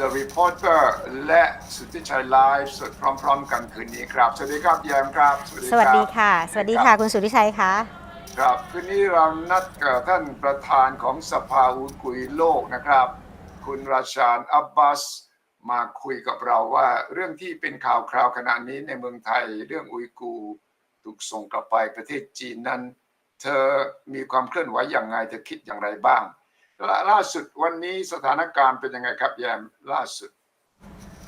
The Reporter และสุทธิชัยไลฟ์สดพร้อม ๆ กันคืนนี้ครับ สวัสดีครับแยมครับ สวัสดีค่ะ สวัสดีค่ะ คุณสุทธิชัยคะครับคืนนี้เรานัดกับท่านประธานของสภาอุยกุยโลกนะครับ คุณราชานอับบาสมาคุยกับเราว่าเรื่องที่เป็นข่าวคราวขณะนี้ในเมืองไทยเรื่องอุยกูร์ถูกส่งกลับไปประเทศจีนนั้น เธอมีความเคลื่อนไหวอย่างไรเธอคิดอย่างไรบ้าง ล่าล่าสุดวันนี้สถานการณ์เป็นยังไงครับแยมล่าสุด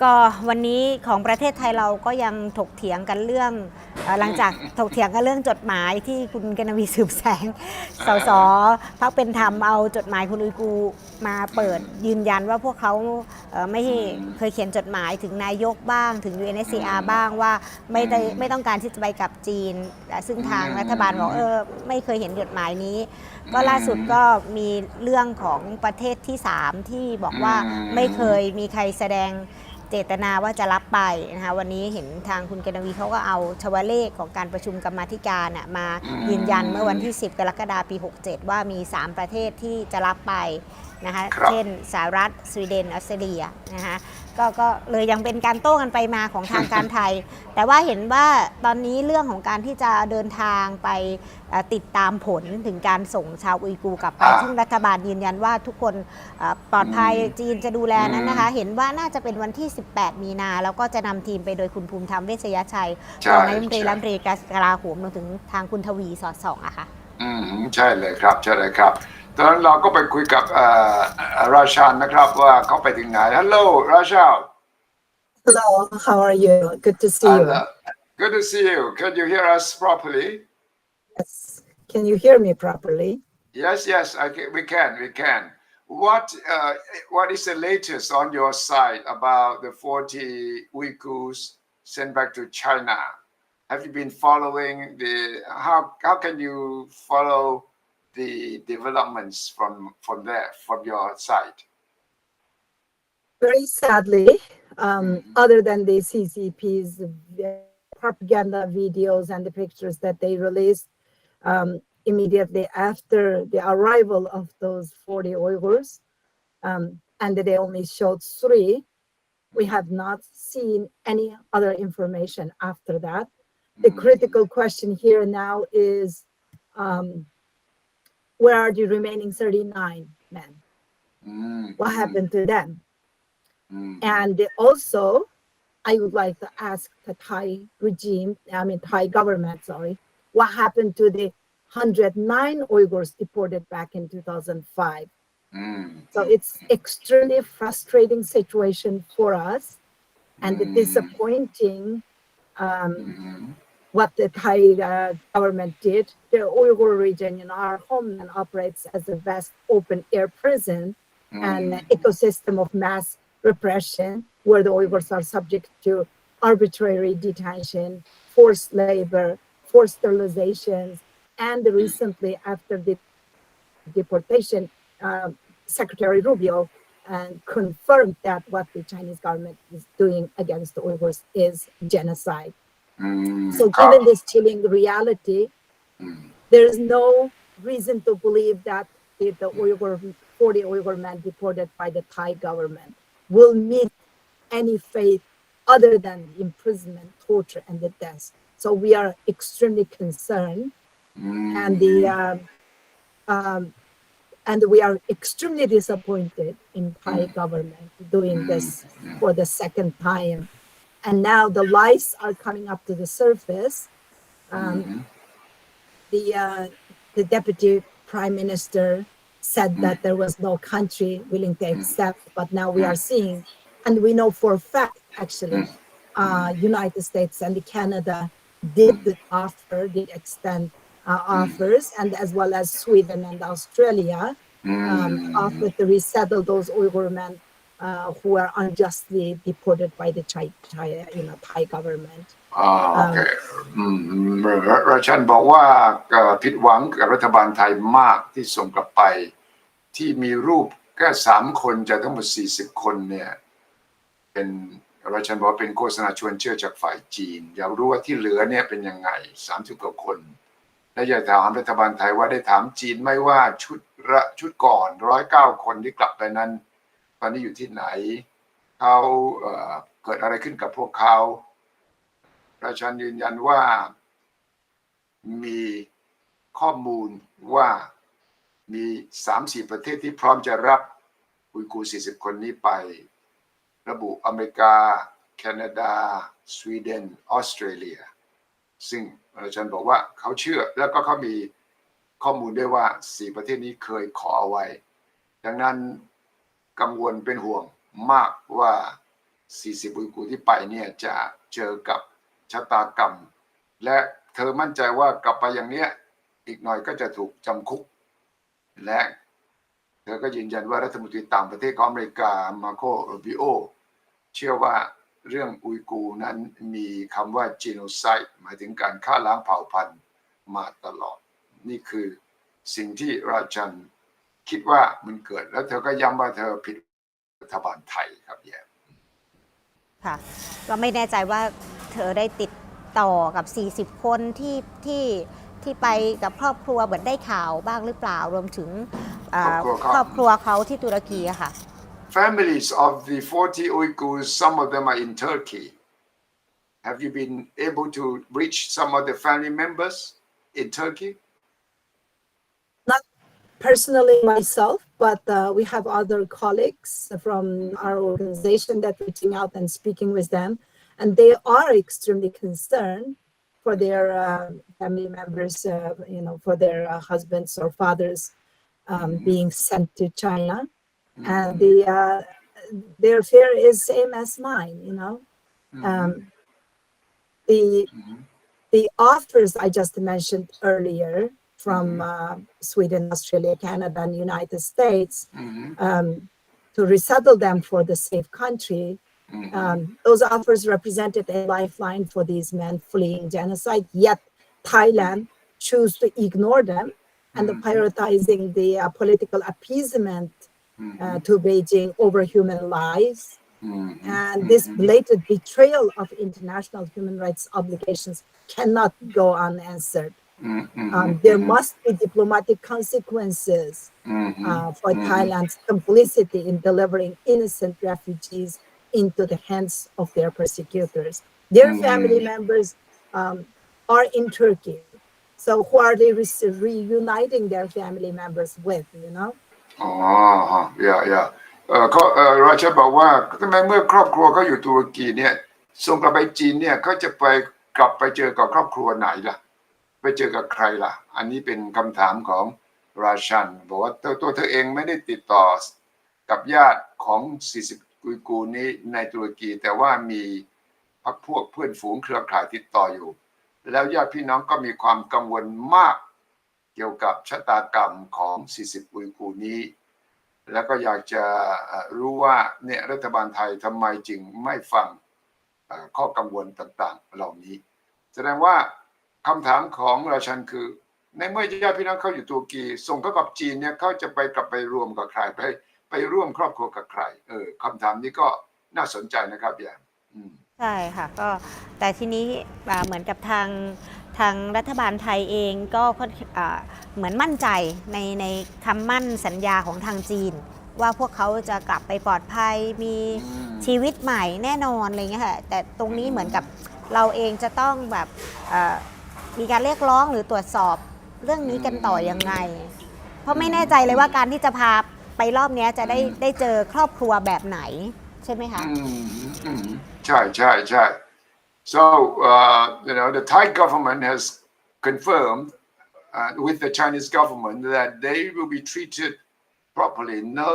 ก็วันนี้ของประเทศไทยเราก็ยังถกเถียงกันเรื่องเอ่อหลังจากถกเถียงกันเรื่องจดหมายที่คุณกนวีสืบแสง สสพักเป็นธรรมเอาจดหมายคุณอุยกูมาเปิดยืนยันว่าพวกเขาเอ่อไม่เคยเขียนจดหมายถึงนายกบ้างถึง UNHCR บ้างว่าไม่ได้ไม่ต้องการที่จะไปกับจีนแต่ซึ่งทางรัฐบาลบอกเออไม่เคยเห็นจดหมายนี้ ก็ล่าสุดก็มีเรื่องของประเทศที่ 3 ที่บอกว่าอืมไม่เคยมีใครแสดงเจตนาว่าจะรับไปนะคะวันนี้เห็นทางคุณกนวีเขาก็เอาชวเลขของการประชุมกรรมาธิการน่ะมายืนยันเมื่อวันที่ 10 กรกฎาคมปี 67 ว่ามี 3 ประเทศที่จะรับไปนะคะครับเช่นสหรัฐสวีเดนออสเตรเลียนะคะก็ก็เลยยังเป็นการโต้กันไปมาของทางการไทย แต่ว่าเห็นว่าตอนนี้เรื่องของการที่จะเดินทางไปเอ่อติดตามผลถึงการส่งชาวอุยกูร์กลับไปอ่าซึ่งรัฐบาลยืนยันว่าทุกคนเอ่อปลอดภัยอืมจีนจะดูแลนั้นนะคะอืมเห็นว่าน่าจะเป็นวันที่ 18 มีนา แล้วก็จะนำทีมไปโดยคุณภูมิธรรมเวชยชัยใช่รองนายกรัฐมนตรีใช่รัฐมนตรีกลาโหมรวมถึงทางคุณทวีสอดส่องอะค่ะอืมใช่เลยครับใช่เลยครับ ตอนนั้นเราก็ไปคุยกับเอ่อราชานนะครับว่าเขาไปถึงไหนฮัลโหลราชา Hello, how are you? Good to see you. Hello. Good to see you. Can you hear us properly? Yes. Can you hear me properly? Yes, yes, I can, we can, we can. What uh, what is the latest on your side about the 40 Uyghurs sent back to China? Have you been following the how how can you follow the developments from from there from your side? Very sadly, um, other than the CCP's propaganda videos and the pictures that they released um, immediately after the arrival of those 40 Uyghurs, um, and they only showed three, we have not seen any other information after that. The critical question here now is um, where are the remaining 39 men? Mm, What happened to them? mm, And also, I would like to ask the Thai regime, I mean, Thai government, sorry, what happened to the 109 Uyghurs deported back in 2005? mm, So it's extremely frustrating situation for us and disappointing um, what the Thai uh, government did. The Uyghur region in our homeland operates as a vast open air prison and mm, ecosystem of mass repression where the Uyghurs are subject to arbitrary detention, forced labor, forced sterilizations, and recently after the deportation, uh, Secretary Rubio uh, confirmed that what the Chinese government is doing against the Uyghurs is genocide. Mm. So, given this chilling reality, Mm, there is no reason to believe that the, the Uyghur, 40 Uyghur men deported by the Thai government will meet any fate other than imprisonment, torture, and the death. So we are extremely concerned, mm, and the um, um, and we are extremely disappointed in Thai government doing this for the second time, and now the lies are coming up to the surface. Um, mhm. the uh, the deputy prime minister said that there was no country willing to accept, but now we are seeing, and we know for a fact actually, uh, United States and Canada did offer, did extend uh, offers, and as well as Sweden and Australia um, offered to resettle those Uyghur men uh, who are unjustly deported by the Thai, Thai, you know, Thai government. อ่าโอเคอืมราราชันบอกว่าเอ่อผิดหวังกับรัฐบาลไทยมากที่ส่งกลับไป ที่มีรูปแค่สามคนจากทั้งหมดสี่สิบคนเนี่ย เป็นราชันบอกว่าเป็นโฆษณาชวนเชื่อจากฝ่ายจีน อยากรู้ว่าที่เหลือเนี่ยเป็นยังไงสามสิบกว่าคน และอยากถามรัฐบาลไทยว่าได้ถามจีนไหม่ว่าชุดละชุดก่อนร้อยเก้าคนที่กลับไปนั้น ตอนนี้อยู่ที่ไหน เขาเเกิดอะไรขึ้นกับพวกเขาปราชันยืนยันว่ามีข้อมูลว่ามี 3-4 ประเทศที่พร้อมจะรับอุยกูร์40 คนนี้ไป ระบุอเมริกา แคนาดา สวีเดน ออสเตรเลีย ซึ่งอาจารย์บอกว่าเขาเชื่อแล้วก็เขามีข้อมูลด้วยว่า 4 ประเทศนี้เคยขอเอาไว้ ดังนั้น กังวลเป็นห่วงมากว่า 40 อุยกูร์ที่ไปเนี่ยจะเจอกับชะตากรรม และเธอมั่นใจว่ากลับไปอย่างเนี้ยอีกหน่อยก็จะถูกจำคุก และเธอก็ยืนยันว่ารัฐมนตรีต่างประเทศของอเมริกามาโคโรบิโอเชื่อว่าเรื่องอุยกูร์นั้นมีคำว่า genocide หมายถึงการฆ่าล้างเผ่าพันธุ์มาตลอด นี่คือสิ่งที่ราชัน คิดว่ามันเกิด แล้วเธอก็ย้ำว่าเธอผิดรัฐบาลไทยครับแย่ค่ะก็ไม่แน่ใจว่าเธอได้ติดต่อกับ 40 คนที่ที่ที่ไปกับครอบครัวเหมือนได้ข่าวบ้างหรือเปล่ารวมถึงอ่าครอบครัวเขาครอบครัวเขาที่ตุรกีอะค่ะ Families of the 40 Uyghurs, some of them are in Turkey. Have you been able to reach some of the family members in Turkey? Personally myself, but uh, we have other colleagues from our organization that reaching out and speaking with them, and they are extremely concerned for their uh, family members, uh, you know, for their uh, husbands or fathers um, being sent to China, and the uh, their fear is same as mine, you know. Um, the the offers I just mentioned earlier from uh, Sweden, Australia, Canada, and United States um, to resettle them for the safe country. Um, those offers represented a lifeline for these men fleeing genocide. Yet Thailand chose to ignore them and prioritizing the uh, political appeasement uh, to Beijing over human lives. And this blatant betrayal of international human rights obligations cannot go unanswered. Um, there must be diplomatic consequences uh, for Thailand's complicity in delivering innocent refugees into the hands of their persecutors. Their family members um, are in Turkey. So, who are they re- reuniting their family members with, you know? อ๋ออย่าอย่าเออเขาเออราชาบอกว่าทำไมเมื่อครอบครัวเขาอยู่ตุรกีเนี่ยส่งกลับไปจีนเนี่ยเขาจะไปกลับไปเจอกับครอบครัวไหนล่ะ ไปเจอกับใครล่ะ อันนี้เป็นคำถามของราชันบอกว่าตัวตัวเธอเองไม่ได้ติดต่อกับญาติของ 40 กุยกูนี้ในตุรกี แต่ว่ามีพักพวกเพื่อนฝูงเครือข่ายติดต่ออยู่ แล้วญาติพี่น้องก็มีความกังวลมากเกี่ยวกับชะตากรรมของ 40อุยกูร์นี้ แล้วก็อยากจะรู้ว่าเนี่ยรัฐบาลไทยทำไมจึงไม่ฟังข้อกังวลต่างๆ เหล่านี้ แสดงว่า คำถามของราชันคือ ในเมื่อญาติพี่น้องเขาอยู่ตุรกี ส่งเขากับจีนเนี่ยเขาจะไปกลับไปรวมกับใครไปไปร่วมครอบครัวกับใคร เออคำถามนี้ก็น่าสนใจนะครับแยมอืมใช่ค่ะก็แต่ทีนี้อ่าเหมือนกับทางทางรัฐบาลไทยเองก็ค่อนอ่าเหมือนมั่นใจในในคำมั่นสัญญาของทางจีน ว่าพวกเขาจะกลับไปปลอดภัยมีอืมชีวิตใหม่แน่นอนอะไรเงี้ยค่ะแต่ตรงนี้เหมือนกับเราเองจะต้องแบบเอ่อ มีการเรียกร้องหรือตรวจสอบเรื่องนี้กันต่อยังไง เพราะไม่แน่ใจเลยว่าการที่จะพาไปรอบเนี้ยจะได้ได้เจอครอบครัวแบบไหนใช่ไหมคะ Mm, mm. Chai, chai, chai. So, uh, you know, the Thai government has confirmed uh, with the Chinese government that they will be treated properly. No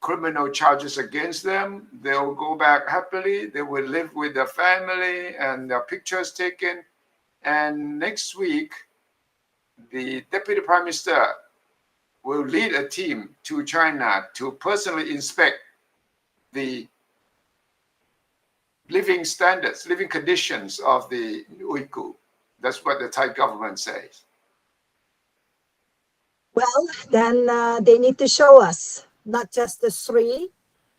criminal charges against them. They'll go back happily. They will live with their family and their pictures taken. And next week, the deputy prime minister will lead a team to China to personally inspect the living standards, living conditions of the Uyghur. That's what the Thai government says. Well, then uh, they need to show us not just the three,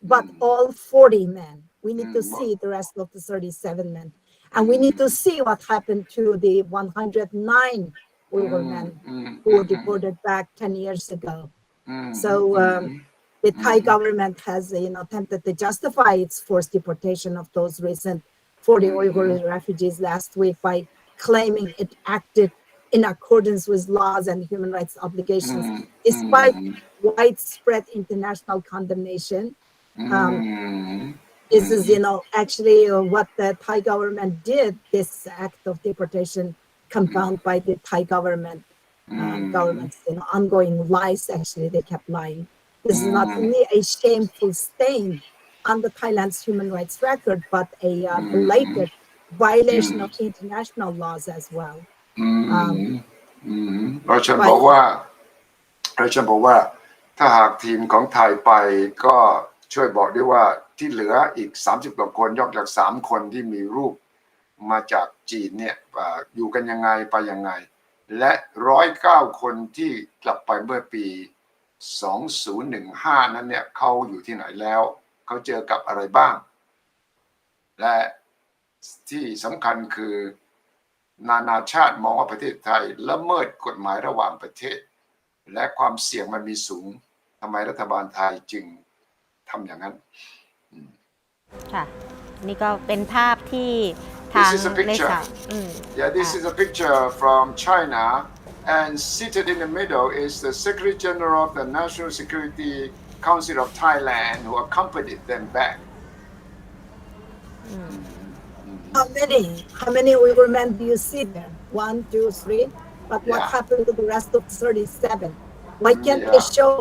but all 40 men. We need to Mm, wow. see the rest of the 37 men. And we need to see what happened to the 109 Uyghur men Mm, who were mm, deported back 10 years ago. mm, So mm, um, the Thai government has, you know, attempted to justify its forced deportation of those recent 40 Uyghur refugees last week by claiming it acted in accordance with laws and human rights obligations, Mm, despite mm, widespread international condemnation. mm, This is, you know, actually uh, what the Thai government did. This act of deportation, compounded by the Thai government, uh, mm. government's you know, ongoing lies. Actually, they kept lying. This is not Mm. only a shameful stain on the Thailand's human rights record, but a uh, Mm. blatant violation of international laws as well. อืม อืม อืมเราฉัน ไป บอกว่าเราฉันบอกว่า ถ้าหากทีมของไทยไปก็ช่วยบอกด้วยว่า ที่เหลืออีก 30กว่าคนยกจาก 3 คนที่มีรูปมาจากจีนเนี่ยออยู่กันยังไงไปยังไง และร้อยเก้าคนที่กลับไปเมื่อปี 2015 นั้นเนี่ยเขาอยู่ที่ไหนแล้ว เขาเจอกับอะไรบ้าง และที่สำคัญคือนานาชาติมองว่าประเทศไทยละเมิดกฎหมายระหว่างประเทศ และความเสี่ยงมันมีสูงทำไมรัฐบาลไทยจึงทำอย่างนั้น ค่ะ นี่ก็เป็นภาพที่ทาง This is a picture. เลขาอืม Yeah, this is a picture from China, and seated in the middle is the Secretary General of the National Security Council of Thailand, who accompanied them back. How many? How many Uyghur men do you see there? One, two, three. But what Yeah. happened to the rest of 37? Why can't they Yeah. show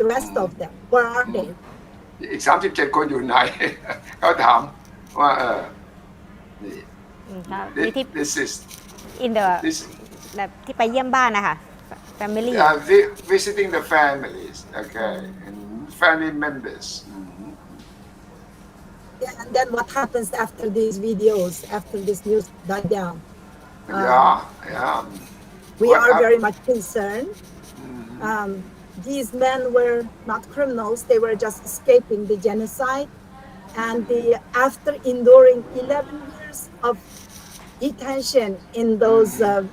the rest of them? Where are they? อีก 37 คนอยู่ไหน เขาถามว่าเออนี่ อืมครับนี่ที่ this is in the this แบบที่ไปเยี่ยมบ้านนะคะ family uh, vi- visiting the families, okay, and family members. Mhm. Yeah, and then what happens after these videos, after this news died down? Yeah, yeah. We What are hap- very much concerned. Mhm. Um, these men were not criminals, they were just escaping the genocide. And the, after enduring 11 years of detention in those uh,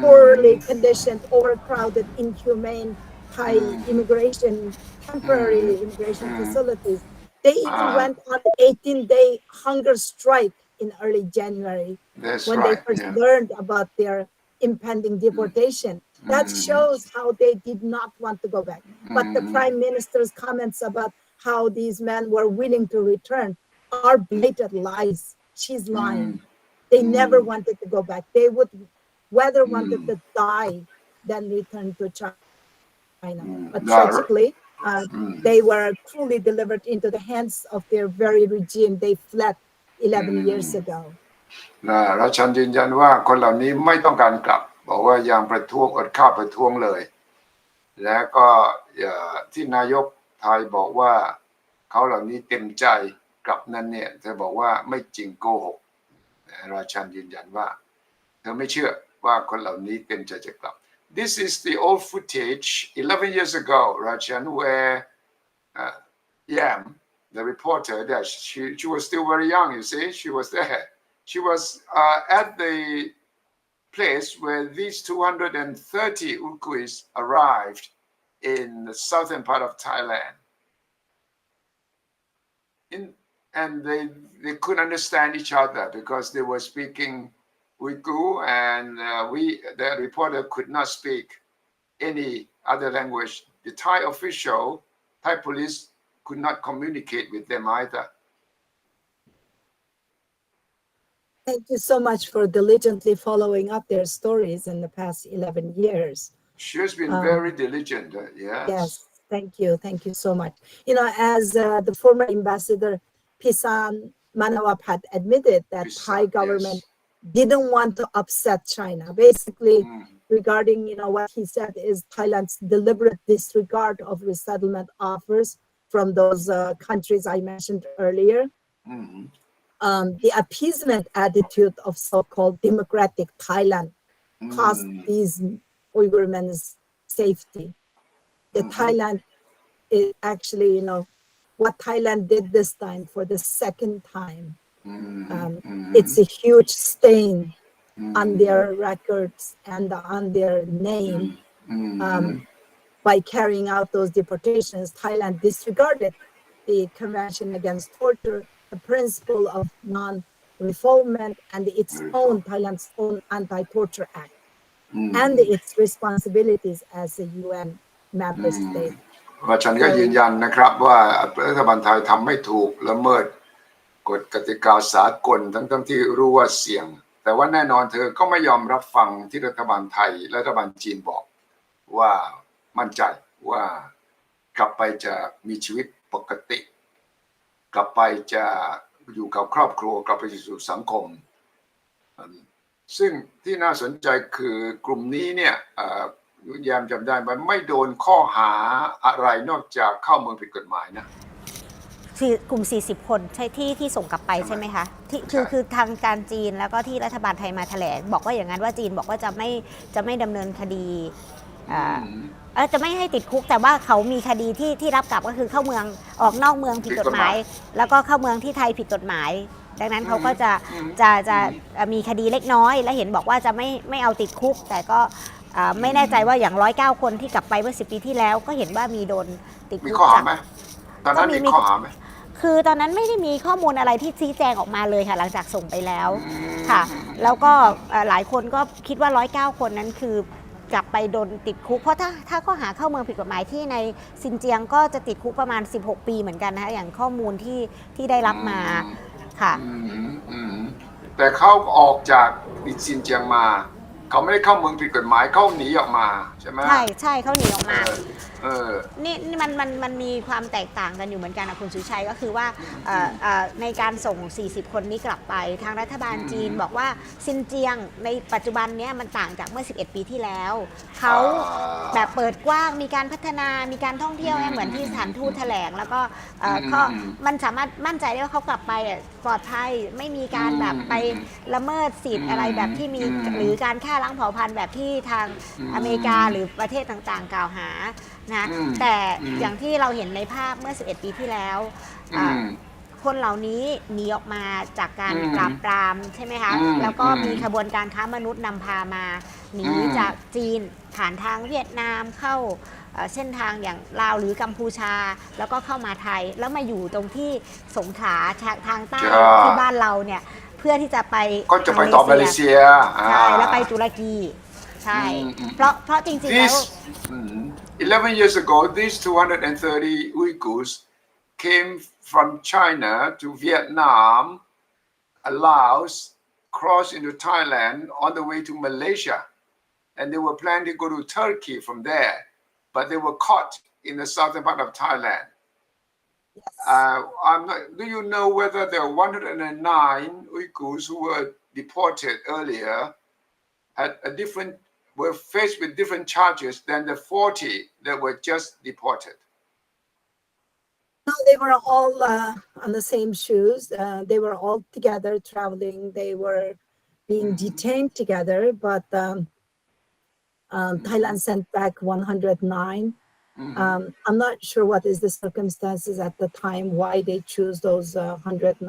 poorly conditioned, overcrowded, inhumane Thai immigration, temporary immigration Mm. facilities. They even Ah. went on 18 day hunger strike in early January when right. they first yeah. learned about their impending deportation. That Mm. shows how they did not want to go back. But the Mm. prime minister's comments about how these men were willing to return are blatant lies. She's lying. Mm. They never Mm. wanted to go back. They would rather wanted Mm. to die than return to China. Mm. But Yeah, r- tragically, uh, Mm. they were truly delivered into the hands of their very regime they fled 11 Mm. years ago. นะราชันยืนยันว่าคนเหล่านี้ไม่ต้องการกลับ บอกว่ายังประท้วงอดข้าวประท้วงเลย และก็ที่นายกไทยบอกว่าเขาเหล่านี้เต็มใจกลับนั้นเนี่ยเธอบอกว่าไม่จริงโกหกราชันยืนยันว่า เธอไม่เชื่อว่าคนเหล่านี้เต็มใจจะกลับ This is the old footage 11 years ago, Rajan, where uh, Yam, the reporter, that she, she was still very young, you see, she was there. She was uh, at the place where these 230 Uyghurs arrived in the southern part of Thailand. In, and they, they couldn't understand each other because they were speaking Uyghur and uh, we, the reporter could not speak any other language. The Thai official, Thai police could not communicate with them either. Thank you so much for diligently following up their stories in the past 11 years. She has been Um, very diligent. uh, yes. Yes, thank you. Thank you so much. You know, as uh, the former ambassador Pisan Manawap had admitted that Pisan, Thai yes. government didn't want to upset China. Basically, Mm, regarding, you know, what he said is Thailand's deliberate disregard of resettlement offers from those uh, countries I mentioned earlier. mhm. Um, the appeasement attitude of so-called democratic Thailand cost Mm, these Uyghur men's safety. The Mhm. Thailand is actually, you know, what Thailand did this time for the second time. mhm, Um, mhm, It's a huge stain on their records and on their name. um, by carrying out those deportations, Thailand disregarded the Convention Against Torture, the principle of non-refoulement, and its own Thailand's own Anti-Torture Act, อืม and its responsibilities as a UN member state. ว่าฉันก็ยืนยันนะครับว่ารัฐบาลไทยทำไม่ถูกละเมิดกฎกติกาสากลทั้งทั้งที่รู้ว่าเสี่ยง แต่ว่าแน่นอนเธอก็ไม่ยอมรับฟังที่รัฐบาลไทยและรัฐบาลจีนบอกว่ามั่นใจว่า กลับไปจะมีชีวิตปกติ กลับไปจะอยู่กับครอบครัวกลับไปสู่สังคม ซึ่งที่น่าสนใจคือกลุ่มนี้เนี่ยเอ่อยุนยามจำได้มันไม่โดนข้อหาอะไรนอกจากเข้าเมืองผิดกฎหมายนะคือกลุ่ม 40 คนใช่ที่ที่ส่งกลับไปใช่ไหมคะที่คือใช่คือทางการจีนแล้วก็ที่รัฐบาลไทยมาแถลง บอกว่าอย่างนั้นว่าจีนบอกว่าจะไม่จะไม่ดำเนินคดี อ่าเออจะไม่ให้ติดคุกแต่ว่าเขามีคดีที่ที่รับกลับก็คือเข้าเมืองออกนอกเมืองผิดกฎหมาย แล้วก็เข้าเมืองที่ไทยผิดกฎหมาย ดังนั้นเขาก็จะจะจะมีคดีเล็กน้อย และเห็นบอกว่าจะไม่ไม่เอาติดคุก แต่ก็อ่าไม่แน่ใจว่าอย่างร้อยเก้าคนที่กลับไปเมื่อสิปีที่แล้วก็เห็นว่ามีโดนติดมีคุกข้อหาจากไหมตอนนั้นก็มีมี ข้อหาไหมคือตอนนั้นไม่ได้มีข้อมูลอะไรที่ชี้แจงออกมาเลยค่ะ หลังจากส่งไปแล้วค่ะแล้วก็เอ่อหลายคนก็คิดว่า 109 คนนั้นคือ กลับไปโดนติดคุก เพราะถ้าถ้าข้อหาเข้าเมืองผิดกฎหมายที่ในซินเจียงก็จะติดคุกประมาณ 16 ปีเหมือนกันนะคะอย่างข้อมูลที่ที่ได้รับมาค่ะแต่เขาออกจากดิซินเจียงมา เขาไม่ได้เข้าเมืองผิดกฎหมายเขาหนีออกมาใช่ไหมใช่ใช่เขาหนีออกเอมาอเออ นี่นี่มันมันมันมีความแตกต่างกันอยู่เหมือนกันนะคุณสุชัยก็คือว่าเอ่อเอ่อในการส่ง 40 คนนี้กลับไป ทางรัฐบาลจีนบอกว่าซินเจียงในปัจจุบันเนี้ยมันต่างจากเมื่อ 11 ปีที่แล้ว เขาอ่าแบบเปิดกว้างมีการพัฒนามีการท่องเที่ยวให้เหมือนที่สถานทูตแถลง แล้วก็เอ่อเขาอืมมันสามารถมั่นใจได้ว่าเขากลับไปอะปลอดภัยไม่มีการแบบไปละเมิดสิทธิ์อะไรแบบที่มีอืมหรือการฆ่าล้างเผ่าพันธุ์แบบที่ทางอืม อเมริกาหรือประเทศต่างๆ กล่าวหานะอืมแต่อืม อย่างที่เราเห็นในภาพเมื่อ 11 ปีที่แล้วอือ่าม คนเหล่านี้หนีออกมาจากการอืมปราบปรามใช่ไหมคะอืมแล้วก็อืมมีขบวนการค้ามนุษย์นำพามาหนีอืม จากจีนผ่านทางเวียดนามเข้าเอ่อเส้นทางอย่างลาวหรือกัมพูชา แล้วก็เข้ามาไทยแล้วมาอยู่ตรงที่สงขลาทางทางใต้จ้าที่บ้านเราเนี่ยเพื่อที่จะไปก็จะไปต่อมาเลเซียใช่อ่าแล้วไปตุรกี ใช่ อืมอืม เพราะเพราะจริงๆแล้ว This mm, 11 years ago, these 230 Uyghurs came from China to Vietnam, uh, Laos, crossed into Thailand on the way to Malaysia. And they were planning to go to Turkey from there, but they were caught in the southern part of Thailand. Uh, I'm not, do you know whether there are 109 Uyghurs who were deported earlier had a different were faced with different charges than the 40 that were just deported. No, they were all uh, on the same shoes. Uh, they were all together traveling. They were being detained together, but um, um, Thailand sent back 109. Um, I'm not sure what is the circumstances at the time why they choose those uh, 109.